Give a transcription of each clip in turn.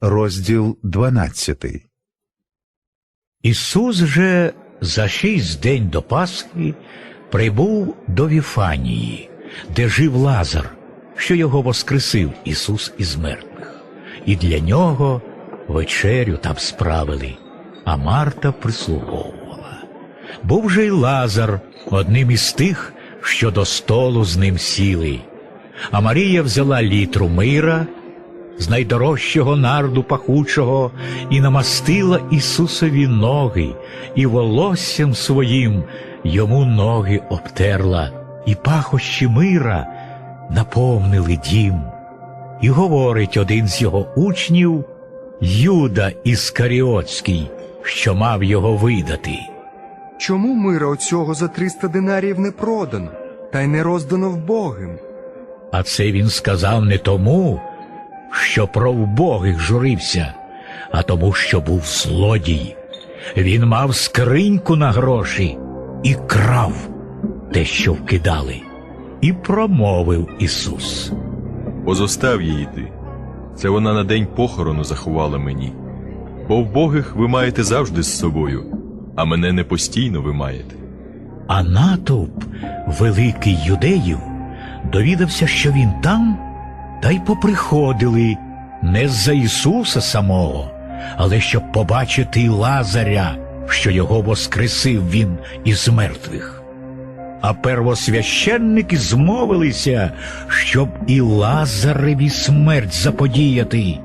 розділ 12. Ісус же за шість день до Пасхи прибув до Віфанії, де жив Лазар, що його воскресив Ісус із мертвих. І для нього вечерю там справили, а Марта прислуговувала. Був же й Лазар одним із тих, що до столу з ним сіли. А Марія взяла літру мира з найдорожчого нарду пахучого і намастила Ісусові ноги, і волоссям своїм йому ноги обтерла, і пахощі мира наповнили дім. І говорить один з його учнів, Юда Іскаріотський, що мав його видати. Чому мира оцього за 300 динаріїв не продано, та й не роздано вбогим? А це він сказав не тому, що про вбогих журився, а тому, що був злодій. Він мав скриньку на гроші і крав те, що вкидали. І промовив Ісус. Позостав її ти. Це вона на день похорону заховала мені. Бо вбогих ви маєте завжди з собою, а мене не постійно ви маєте. А натовп великий юдеїв довідався, що він там, та й поприходили не з-за Ісуса самого, але щоб побачити Лазаря, що його воскресив він із мертвих. А первосвященники змовилися, щоб і Лазареві смерть заподіяти,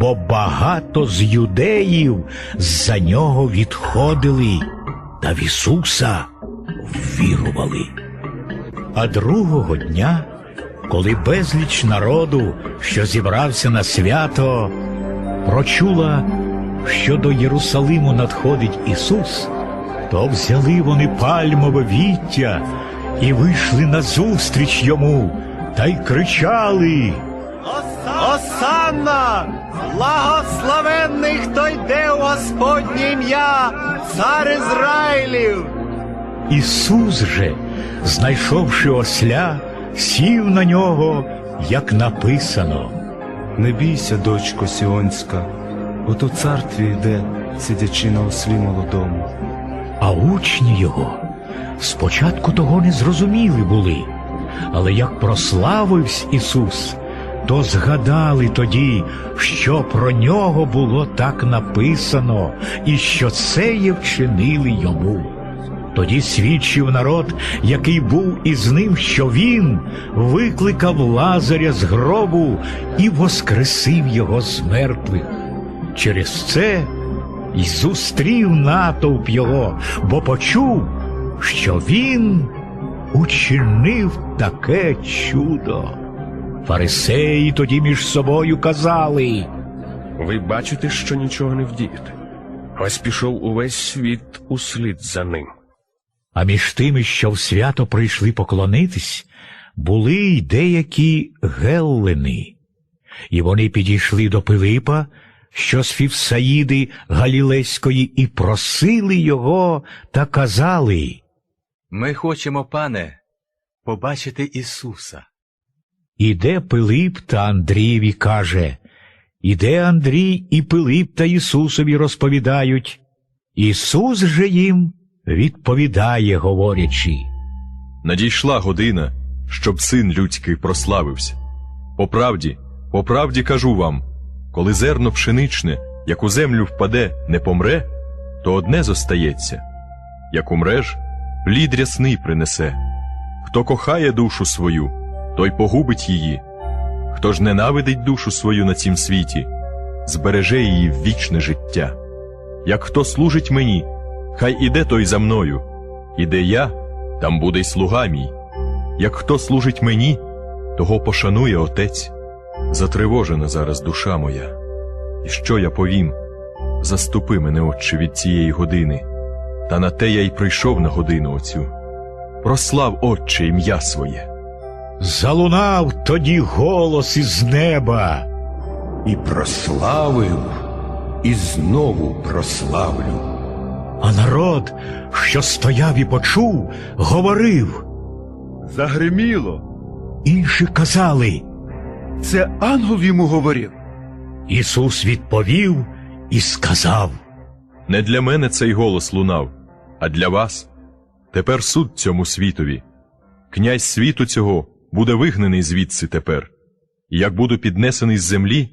бо багато з юдеїв за нього відходили та в Ісуса вірували. А другого дня, коли безліч народу, що зібрався на свято, прочула, що до Єрусалиму надходить Ісус, то взяли вони пальмове віття і вийшли назустріч йому та й кричали. Осанна! Благословенний, хто йде у Господнє ім'я, цар Ізраїлів! Ісус же, знайшовши осля, сів на нього, як написано. Не бійся, дочко Сіонська, ото цар твій йде, сидячи на ослі молодому. А учні його спочатку того не зрозуміли були, але як прославився Ісус, то згадали тоді, що про нього було так написано, і що це є вчинили йому. Тоді свідчив народ, який був із ним, що він викликав Лазаря з гробу і воскресив його з мертвих. Через це й зустрів натовп його, бо почув, що він учинив таке чудо. Фарисеї тоді між собою казали. Ви бачите, що нічого не вдієте. Ось пішов увесь світ услід за ним. А між тими, що в свято прийшли поклонитись, були й деякі геллени. І вони підійшли до Пилипа, що з Фівсаїди Галілейської, і просили його та казали. Ми хочемо, пане, побачити Ісуса. Іде Пилип та Андрієві каже, Іде Андрій і Пилип та Ісусові розповідають. Ісус же їм відповідає, говорячи. Надійшла година, щоб син людський прославився. По правді, по правді кажу вам, коли зерно пшеничне, як у землю впаде, не помре, то одне зостається. Як умреш, плід рясний принесе. Хто кохає душу свою, той погубить її. Хто ж ненавидить душу свою на цім світі, збереже її в вічне життя. Як хто служить мені, хай іде той за мною, іде я, там буде й слуга мій. Як хто служить мені, того пошанує Отець. Затривожена зараз душа моя. І що я повім? Заступи мене, Отче, від цієї години, та на те я й прийшов на годину оцю. Прослав, Отче, ім'я своє. Залунав тоді голос із неба. і прославив, і знову прославлю. А народ, що стояв і почув, говорив. Загриміло. Інші казали. Це ангел йому говорив. Ісус відповів і сказав. Не для мене цей голос лунав, а для вас. Тепер суд цьому світові. Князь світу цього буде вигнаний звідси тепер. І як буду піднесений з землі,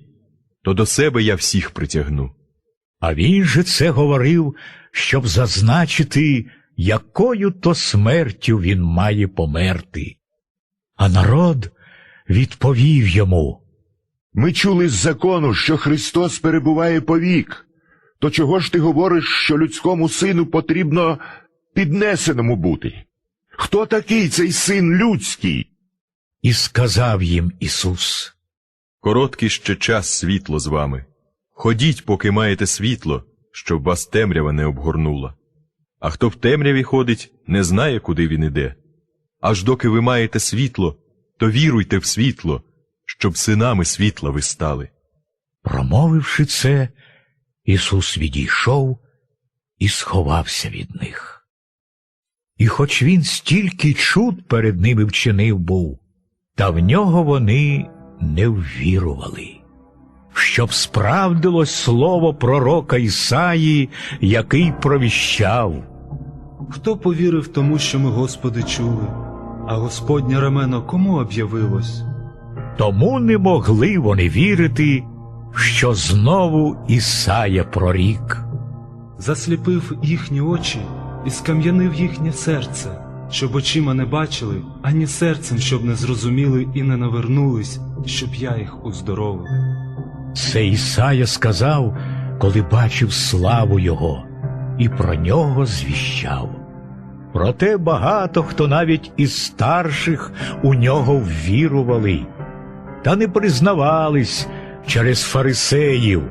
то до себе я всіх притягну. А він же це говорив, щоб зазначити, якою то смертю він має померти. А народ відповів йому. Ми чули з закону, що Христос перебуває повік. То чого ж ти говориш, що людському сину потрібно піднесеному бути? Хто такий цей син людський? І сказав їм Ісус. Короткий ще час світло з вами. Ходіть, поки маєте світло, щоб вас темрява не обгорнула. А хто в темряві ходить, не знає, куди він іде. Аж доки ви маєте світло, то віруйте в світло, щоб синами світла ви стали. Промовивши це, Ісус відійшов і сховався від них. І хоч він стільки чуд перед ними вчинив був, та в нього вони не ввірували, щоб справдилось слово пророка Ісаї, який провіщав. Хто повірив тому, що ми, Господи, чули, а Господнє рамено кому об'явилось? Тому не могли вони вірити, що знову Ісая прорік. Засліпив їхні очі і скам'янив їхнє серце, щоб очима не бачили, ані серцем, щоб не зрозуміли і не навернулись, щоб я їх уздоровив. Це Ісая сказав, коли бачив славу Його, і про нього звіщав. Проте багато хто навіть із старших у нього ввірували, та не признавались через фарисеїв,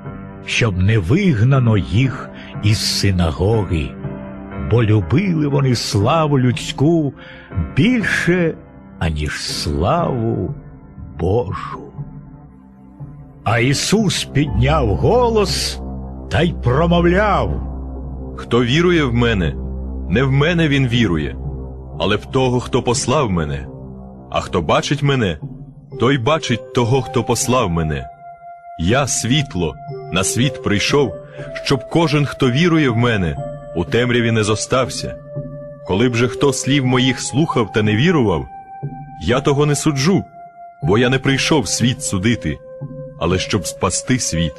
щоб не вигнано їх із синагоги, бо любили вони славу людську більше, аніж славу Божу. А Ісус підняв голос та й промовляв. Хто вірує в мене, не в мене він вірує, але в того, хто послав мене. А хто бачить мене, той бачить того, хто послав мене. Я світло, на світ прийшов, щоб кожен, хто вірує в мене, у темряві не зостався. Коли б же хто слів моїх слухав та не вірував, я того не суджу, бо я не прийшов світ судити, але щоб спасти світ.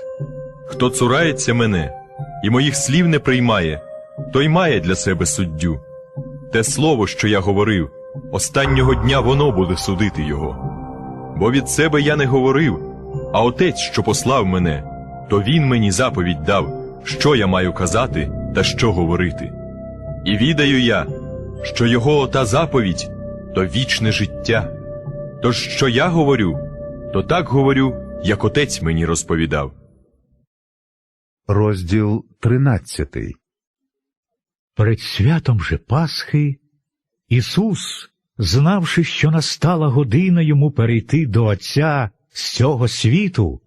Хто цурається мене і моїх слів не приймає, той має для себе суддю. Те слово, що я говорив, останнього дня воно буде судити його. Бо від себе я не говорив, а отець, що послав мене, то він мені заповідь дав, що я маю казати та що говорити. І відаю я, що його ота заповідь то вічне життя. Тож що я говорю, то так говорю, як отець мені розповідав. Розділ 13. Перед святом же Пасхи Ісус, знавши, що настала година йому перейти до Отця з цього світу,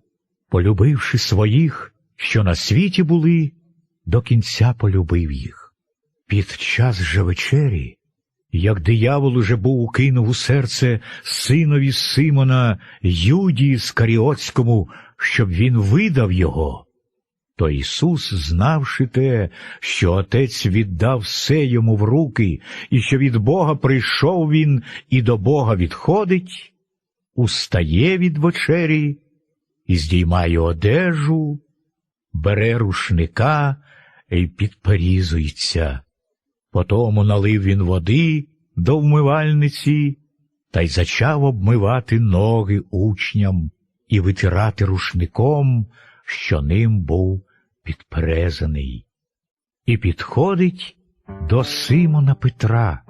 полюбивши своїх, що на світі були, до кінця полюбив їх. Під час же вечері, як диявол уже був укинув у серце синові Симона Юдії Скаріотському, щоб він видав його, то Ісус, знавши те, що Отець віддав все йому в руки, і що від Бога прийшов він і до Бога відходить, устає від вечері і здіймає одежу, бере рушника і підперізується. Потому налив він води до вмивальниці та й зачав обмивати ноги учням і витирати рушником, що ним був підперезаний. І підходить до Симона Петра,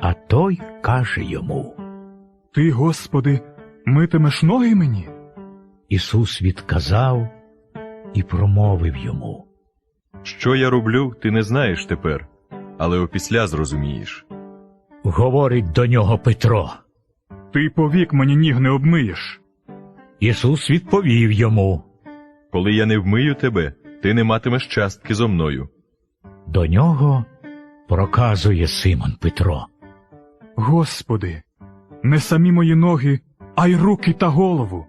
а той каже йому. Ти, Господи, митимеш ноги мені? Ісус відказав і промовив йому. Що я роблю, ти не знаєш тепер, але опісля зрозумієш. Говорить до нього Петро. Ти повік мені ніг не обмиєш. Ісус відповів йому. Коли я не вмию тебе, ти не матимеш частки зо мною. До нього проказує Симон Петро. Господи, не самі мої ноги, а й руки та голову.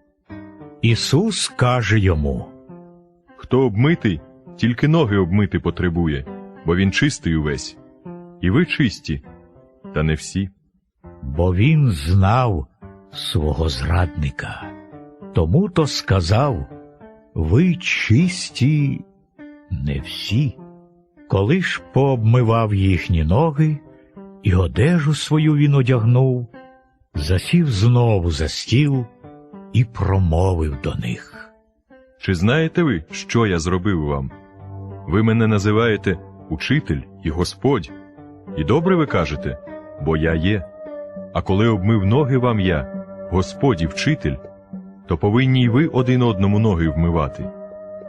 Ісус каже йому, Хто обмитий, тільки ноги обмити потребує, бо він чистий увесь. І ви чисті, та не всі. бо він знав свого зрадника. Тому то сказав, ви чисті не всі. Коли ж пообмивав їхні ноги, і одежу свою він одягнув, засів знову за стіл і промовив до них. Чи знаєте ви, що я зробив вам? Ви мене називаєте учитель і Господь, і добре ви кажете, бо я є. А коли обмив ноги вам я, Господь і вчитель, то повинні й ви один одному ноги вмивати.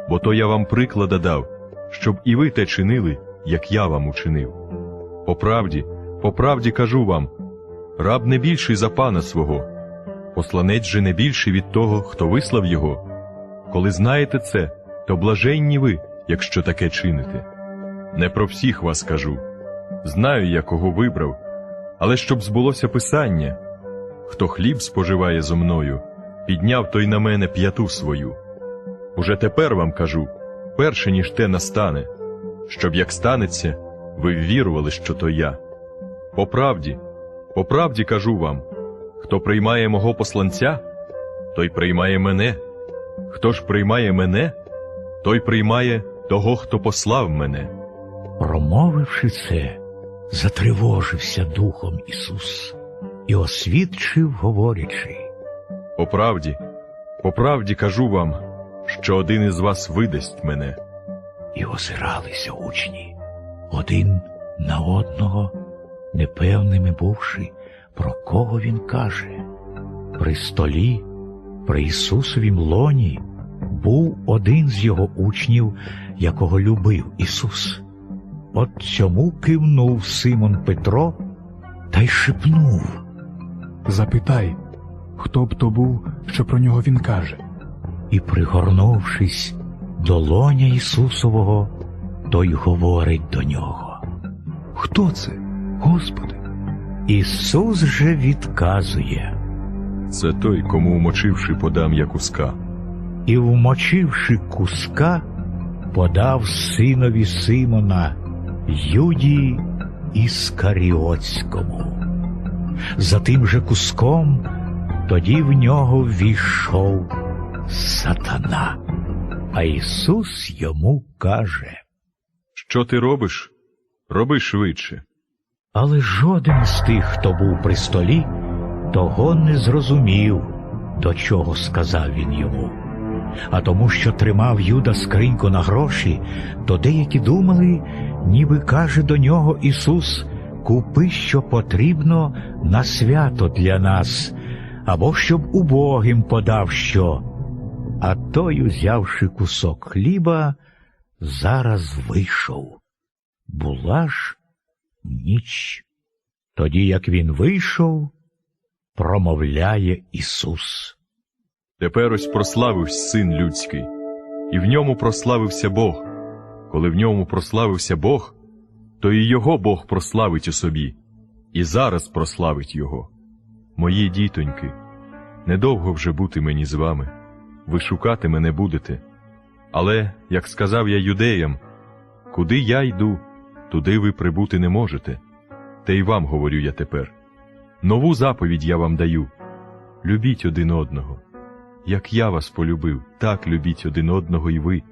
Бо то я вам приклада дав, щоб і ви те чинили, як я вам учинив. По правді, по правді кажу вам, раб не більший за пана свого, посланець же не більший від того, хто вислав його. Коли знаєте це, то блаженні ви, якщо таке чините. Не про всіх вас кажу. Знаю я, кого вибрав, але щоб збулося писання хто хліб споживає зо мною, підняв той на мене п'яту свою. Уже тепер вам кажу, перше ніж те настане, щоб як станеться, ви ввірували, що то я. По правді, по правді кажу вам, хто приймає мого посланця, той приймає мене. Хто ж приймає мене, той приймає того, хто послав мене. Промовивши це, затривожився духом Ісус і освідчив, говорячи. По правді, по правді кажу вам, що один із вас видасть мене. І озиралися учні, один на одного, непевними бувши, про кого він каже. При столі, при Ісусовім лоні, був один з його учнів, якого любив Ісус. От цьому кивнув Симон Петро та й шепнув. Запитай, хто б то був, що про нього він каже. І, пригорнувшись до лоня Ісусового, той говорить до нього. Хто це, Господи? Ісус же відказує, Це той, кому умочивши подам я куска. і, вмочивши куска, подав синові Симона Юдії Іскаріотському. За тим же куском тоді в нього ввійшов сатана. А Ісус йому каже. Що ти робиш? Роби швидше. Але жоден з тих, хто був при столі, того не зрозумів, до чого сказав він йому. А тому, що тримав Юда скриньку на гроші, то деякі думали, ніби каже до нього Ісус, купи, що потрібно на свято для нас, або щоб убогим подав що. А той, узявши кусок хліба, зараз вийшов. Була ж ніч. Тоді, як він вийшов, промовляє Ісус. Тепер ось прославився син людський, і в ньому прославився Бог. Коли в ньому прославився Бог, то і його Бог прославить у собі, і зараз прославить його. Мої дітоньки, недовго вже бути мені з вами, ви шукати мене будете. Але, як сказав я юдеям, куди я йду, туди ви прибути не можете. Та й вам говорю я тепер. Нову заповідь я вам даю. Любіть один одного. Як я вас полюбив, так любіть один одного і ви.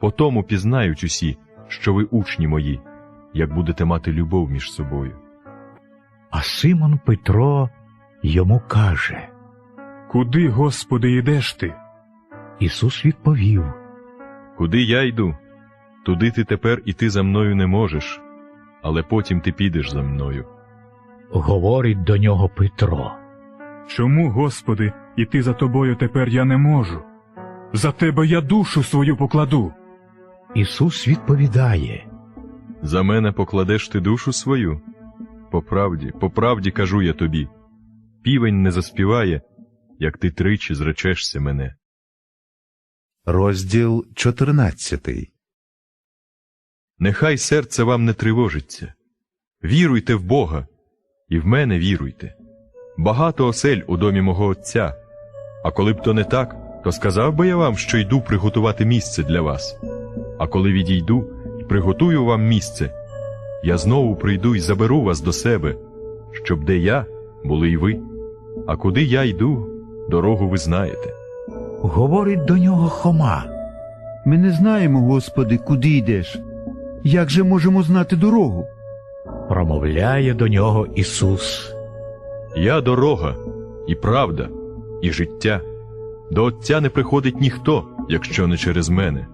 По тому пізнають усі, що ви учні мої, як будете мати любов між собою. А Симон Петро йому каже. Куди, Господи, йдеш ти? Ісус відповів. Куди я йду, туди ти тепер іти за мною не можеш, але потім ти підеш за мною. Говорить до нього Петро. Чому, Господи, іти за тобою тепер я не можу? За тебе я душу свою покладу. Ісус відповідає. За мене покладеш ти душу свою? По правді, по правді кажу я тобі. Півень не заспіває, як ти тричі зречешся мене. Розділ 14. Нехай серце вам не тривожиться. Віруйте в Бога, і в мене віруйте. Багато осель у домі мого Отця, а коли б то не так, то сказав би я вам, що йду приготувати місце для вас. А коли відійду і приготую вам місце, я знову прийду і заберу вас до себе, щоб де я були й ви. А куди я йду, дорогу ви знаєте. Говорить до нього Хома. Ми не знаємо, Господи, куди йдеш. Як же можемо знати дорогу? Промовляє до нього Ісус. Я дорога, і правда, і життя. До Отця не приходить ніхто, якщо не через мене.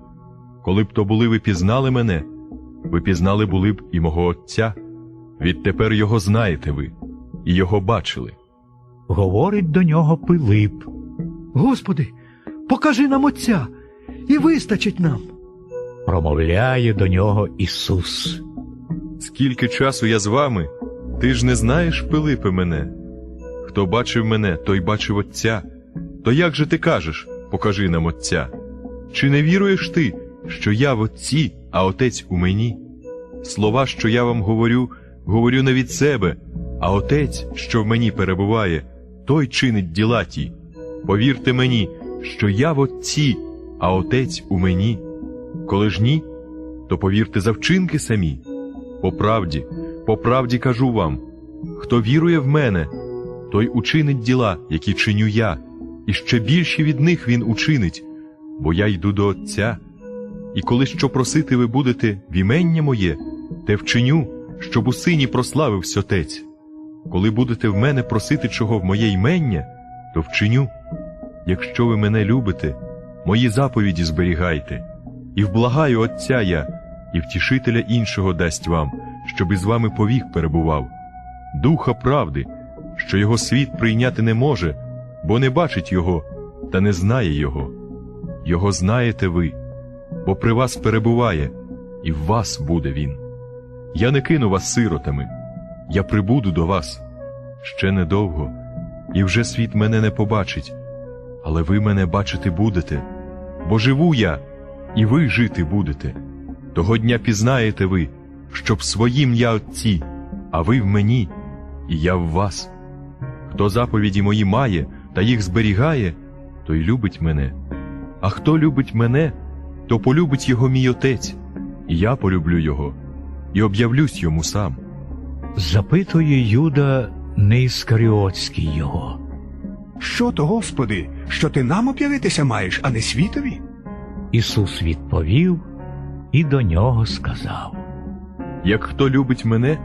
Коли б то були ви пізнали мене, ви пізнали були б і мого Отця. Відтепер його знаєте ви, і його бачили. Говорить до нього Пилип. Господи, покажи нам Отця, і вистачить нам. Промовляє до нього Ісус. Скільки часу я з вами, ти ж не знаєш, Пилипе, мене. Хто бачив мене, той бачив Отця. То як же ти кажеш, покажи нам Отця? Чи не віруєш ти, що я в Отці, а Отець у мені? Слова, що я вам говорю, говорю не від себе, а Отець, що в мені перебуває, той чинить діла ті. Повірте мені, що я в Отці, а Отець у мені. Коли ж ні, то повірте за вчинки самі. По правді, по правді кажу вам: хто вірує в мене, той учинить діла, які чиню я, і ще більші від них він учинить, бо я йду до Отця. І коли що просити ви будете в імення моє, те вчиню, щоб у сині прославився Отець. Коли будете в мене просити чого в моє імення, то вчиню. Якщо ви мене любите, мої заповіді зберігайте, і вблагаю Отця я, і втішителя іншого дасть вам, щоб із вами повік перебував, духа правди, що його світ прийняти не може, бо не бачить його та не знає його. Його знаєте ви, бо при вас перебуває, і в вас буде він. Я не кину вас сиротами, я прибуду до вас ще недовго, і вже світ мене не побачить, але ви мене бачити будете, бо живу я, і ви жити будете. Того дня пізнаєте ви, щоб своїм я Отці, а ви в мені, і я в вас. Хто заповіді мої має та їх зберігає, той любить мене. А хто любить мене, то полюбить його мій отець, і я полюблю його, і об'явлюсь йому сам. Запитує Юда Неіскаріотський його. Що то, Господи, що ти нам об'явитися маєш, а не світові? Ісус відповів і до нього сказав. Як хто любить мене,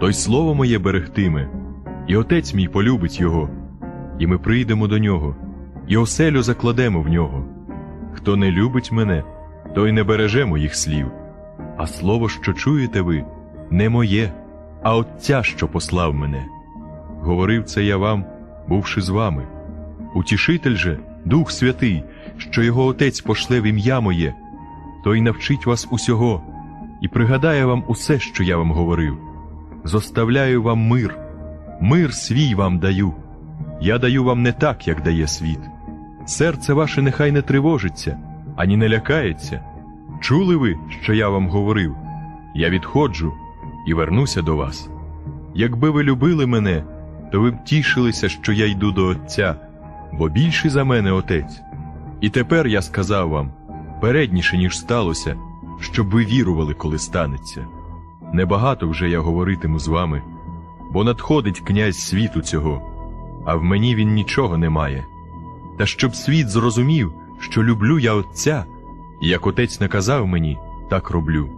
той слово моє берегтиме, і отець мій полюбить його, і ми прийдемо до нього, і оселю закладемо в нього. Хто не любить мене, той не береже моїх слів, а слово, що чуєте ви, не моє, а Отця, що послав мене. Говорив це я вам, бувши з вами. Утішитель же, Дух Святий, що його Отець пошле в ім'я моє, той навчить вас усього і пригадає вам усе, що я вам говорив. Зоставляю вам мир, мир свій вам даю. Я даю вам не так, як дає світ. Серце ваше нехай не тривожиться, ані не лякається. Чули ви, що я вам говорив? Я відходжу і вернуся до вас. Якби ви любили мене, то ви б тішилися, що я йду до Отця, бо більший за мене Отець. І тепер я сказав вам передніше, ніж сталося, щоб ви вірували, коли станеться. Небагато вже я говоритиму з вами, бо надходить князь світу цього, а в мені він нічого не має. Та щоб світ зрозумів, що люблю я Отця, і як отець наказав мені, так роблю.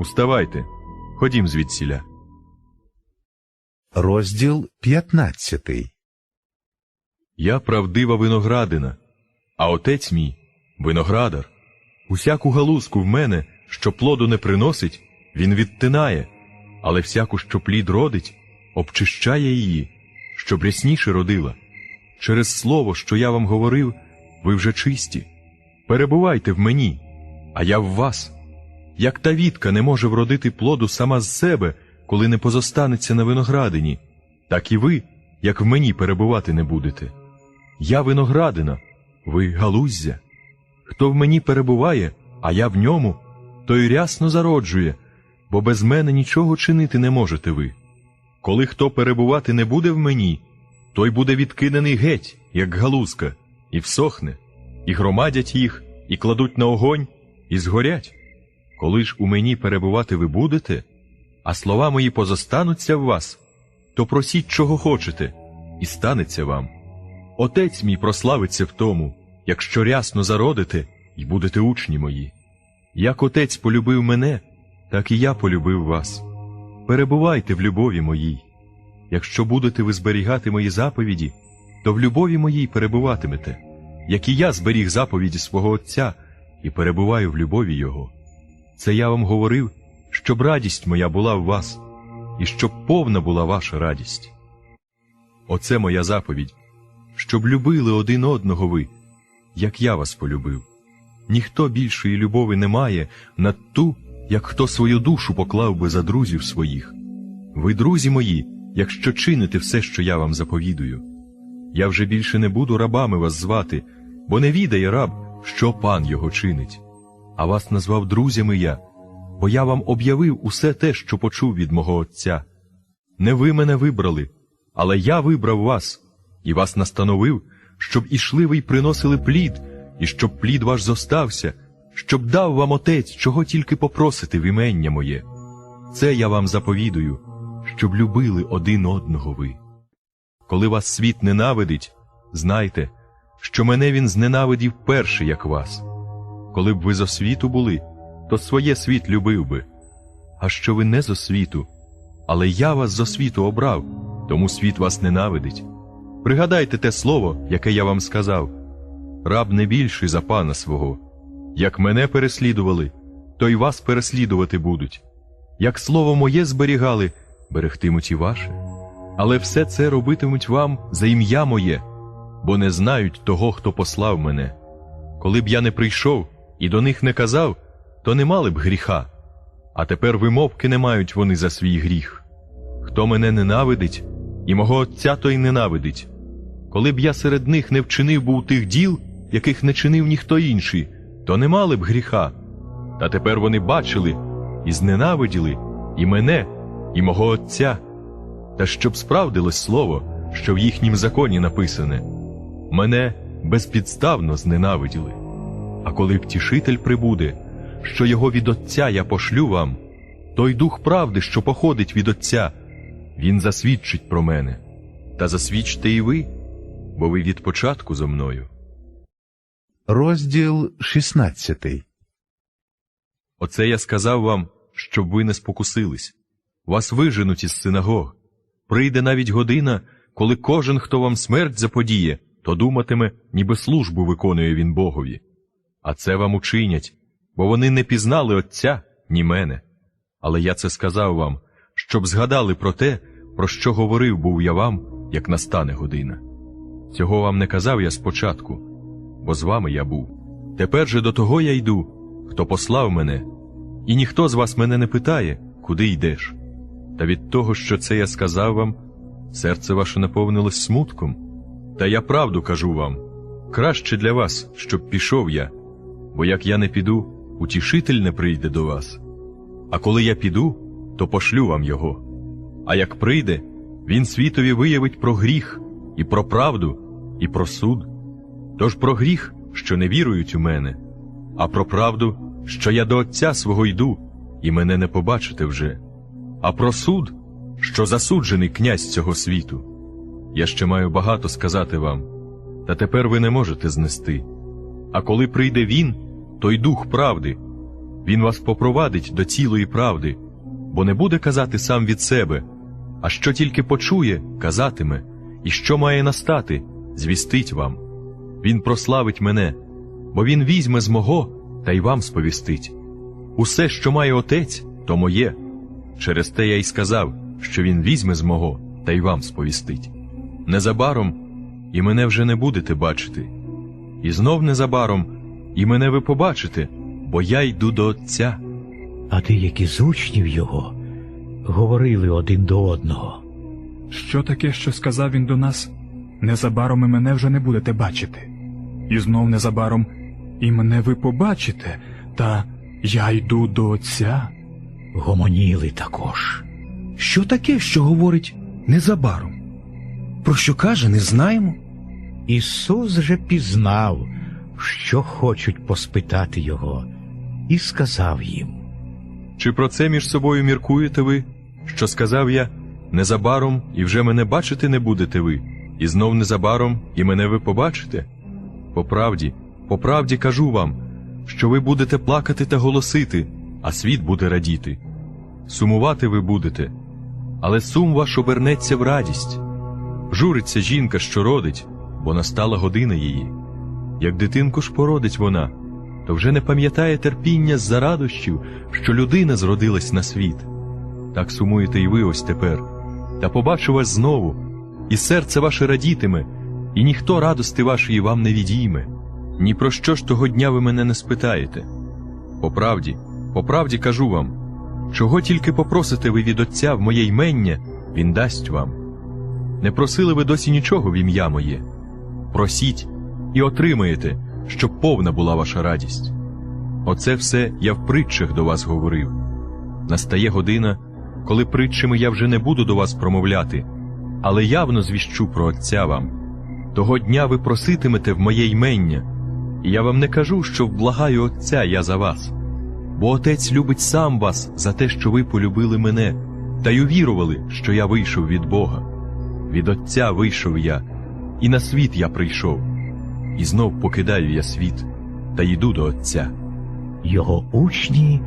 Уставайте, ходім звідсіля. Розділ 15. Я правдива виноградина, а отець мій виноградар. Усяку галузку в мене, що плоду не приносить, він відтинає, але всяку, що плід родить, обчищає її, щоб рясніше родила. Через слово, що я вам говорив, ви вже чисті. Перебувайте в мені, а я в вас. Як та вітка не може вродити плоду сама з себе, коли не позостанеться на виноградині, так і ви, як в мені перебувати не будете. Я виноградина, ви галуздя. Хто в мені перебуває, а я в ньому, той рясно зароджує, бо без мене нічого чинити не можете ви. Коли хто перебувати не буде в мені, той буде відкинений геть, як галузка, і всохне. і громадять їх, і кладуть на огонь, і згорять. Коли ж у мені перебувати ви будете, а слова мої позостануться в вас, то просіть, чого хочете, і станеться вам. Отець мій прославиться в тому, якщо рясно зародите і будете учні мої. Як отець полюбив мене, так і я полюбив вас. Перебувайте в любові моїй. Якщо будете ви зберігати мої заповіді, то в любові моїй перебуватимете, як і я зберіг заповіді свого Отця і перебуваю в любові Його. Це я вам говорив, щоб радість моя була в вас, і щоб повна була ваша радість. Оце моя заповідь, щоб любили один одного ви, як я вас полюбив. Ніхто більшої любові не має над ту, як хто свою душу поклав би за друзів своїх. Ви, друзі мої, якщо чините все, що я вам заповідую. Я вже більше не буду рабами вас звати, бо не відає раб, що пан його чинить. А вас назвав друзями я, бо я вам об'явив усе те, що почув від мого Отця. Не ви мене вибрали, але я вибрав вас і вас настановив, щоб ішли ви й приносили плід, і щоб плід ваш зостався, щоб дав вам Отець, чого тільки попросити в імення моє. Це я вам заповідую, щоб любили один одного ви. Коли вас світ ненавидить, знайте, що мене він зненавидів перше, як вас. Коли б ви зо світу були, то своє світ любив би. А що ви не зо світу, але я вас зо світу обрав, тому світ вас ненавидить. Пригадайте те слово, яке я вам сказав раб не більший за пана свого. Як мене переслідували, то й вас переслідувати будуть. Як слово моє зберігали, берегтимуть і ваше. Але все це робитимуть вам за ім'я моє, бо не знають того, хто послав мене. Коли б я не прийшов і до них не казав, то не мали б гріха. А тепер вимовки не мають вони за свій гріх. Хто мене ненавидить, і мого Отця той ненавидить. Коли б я серед них не вчинив був тих діл, яких не чинив ніхто інший, то не мали б гріха. Та тепер вони бачили і зненавиділи і мене, і мого Отця. Та щоб справдилось слово, що в їхнім законі написане, мене безпідставно зненавиділи. А коли втішитель прибуде, що його від Отця я пошлю вам, той дух правди, що походить від Отця, він засвідчить про мене. Та засвідчте і ви, бо ви від початку зо мною. Розділ 16. Оце я сказав вам, щоб ви не спокусились. Вас виженуть із синагог. Прийде навіть година, коли кожен, хто вам смерть заподіє, то думатиме, ніби службу виконує він Богові. А це вам учинять, бо вони не пізнали Отця, ні мене. Але я це сказав вам, щоб згадали про те, про що говорив був я вам, як настане година. Цього вам не казав я спочатку, бо з вами я був. Тепер же до того я йду, хто послав мене, і ніхто з вас мене не питає, куди йдеш. Та від того, що це я сказав вам, серце ваше наповнилось смутком. Та я правду кажу вам краще для вас, щоб пішов я, бо як я не піду, утішитель не прийде до вас. А коли я піду, то пошлю вам його. А як прийде, він світові виявить про гріх, і про правду, і про суд. Тож про гріх, що не вірують у мене, а про правду, що я до Отця свого йду, і мене не побачите вже, а про суд, що засуджений князь цього світу. Я ще маю багато сказати вам, та тепер ви не можете знести. А коли прийде він, той дух правди, він вас попровадить до цілої правди, бо не буде казати сам від себе, а що тільки почує, казатиме, і що має настати, звістить вам. Він прославить мене, бо він візьме з мого та й вам сповістить. Усе, що має отець, то моє. Через те я й сказав, що він візьме з мого та й вам сповістить. Незабаром і мене вже не будете бачити, і знов незабаром і мене ви побачите, бо я йду до Отця. А деякі з учнів його говорили один до одного. Що таке, що сказав він до нас? Незабаром і мене вже не будете бачити. І знов незабаром і мене ви побачите, та я йду до Отця. Гомоніли також. Що таке, що говорить незабаром? Про що каже, не знаємо. Ісус же пізнав, що хочуть поспитати його, і сказав їм. Чи про це між собою міркуєте ви, що сказав я незабаром і вже мене бачити не будете ви, і знов незабаром і мене ви побачите? По правді, по правді кажу вам, що ви будете плакати та голосити, а світ буде радіти. Сумувати ви будете, але сум ваш обернеться в радість. Журиться жінка, що родить, бо настала година її. Як дитинку ж породить вона, то вже не пам'ятає терпіння з-за радощів, що людина зродилась на світ. Так сумуєте і ви ось тепер. Та побачу вас знову, і серце ваше радітиме, і ніхто радости вашої вам не відійме. Ні про що ж того дня ви мене не спитаєте. По правді, по правді кажу вам, чого тільки попросите ви від Отця в моє ймення, Він дасть вам. Не просили ви досі нічого в ім'я моє. Просіть і отримаєте, щоб повна була ваша радість. Оце все я в притчах до вас говорив. Настає година, коли притчами я вже не буду до вас промовляти, але явно звіщу про Отця вам. Того дня ви проситимете в моє ймення, і я вам не кажу, що вблагаю Отця я за вас. Бо Отець любить сам вас за те, що ви полюбили мене, та й увірували, що я вийшов від Бога. Від Отця вийшов я, і на світ я прийшов, і знов покидаю я світ, та йду до Отця. Його учні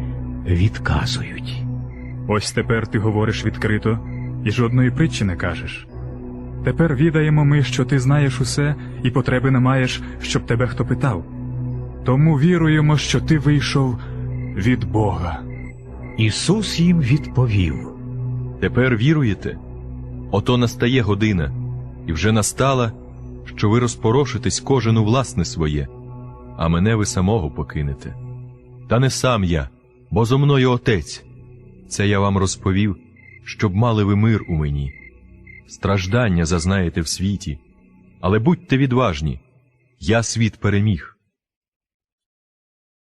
відказують. Ось тепер ти говориш відкрито і жодної притчі не кажеш. Тепер відаємо ми, що ти знаєш усе і потреби не маєш, щоб тебе хто питав. Тому віруємо, що ти вийшов від Бога. Ісус їм відповів. Тепер віруєте? Ото настає година, і вже настала, що ви розпорошитесь кожен у власне своє, а мене ви самого покинете. Та не сам я, бо зо мною Отець. Це я вам розповів, щоб мали ви мир у мені. Страждання зазнаєте в світі, але будьте відважні, я світ переміг.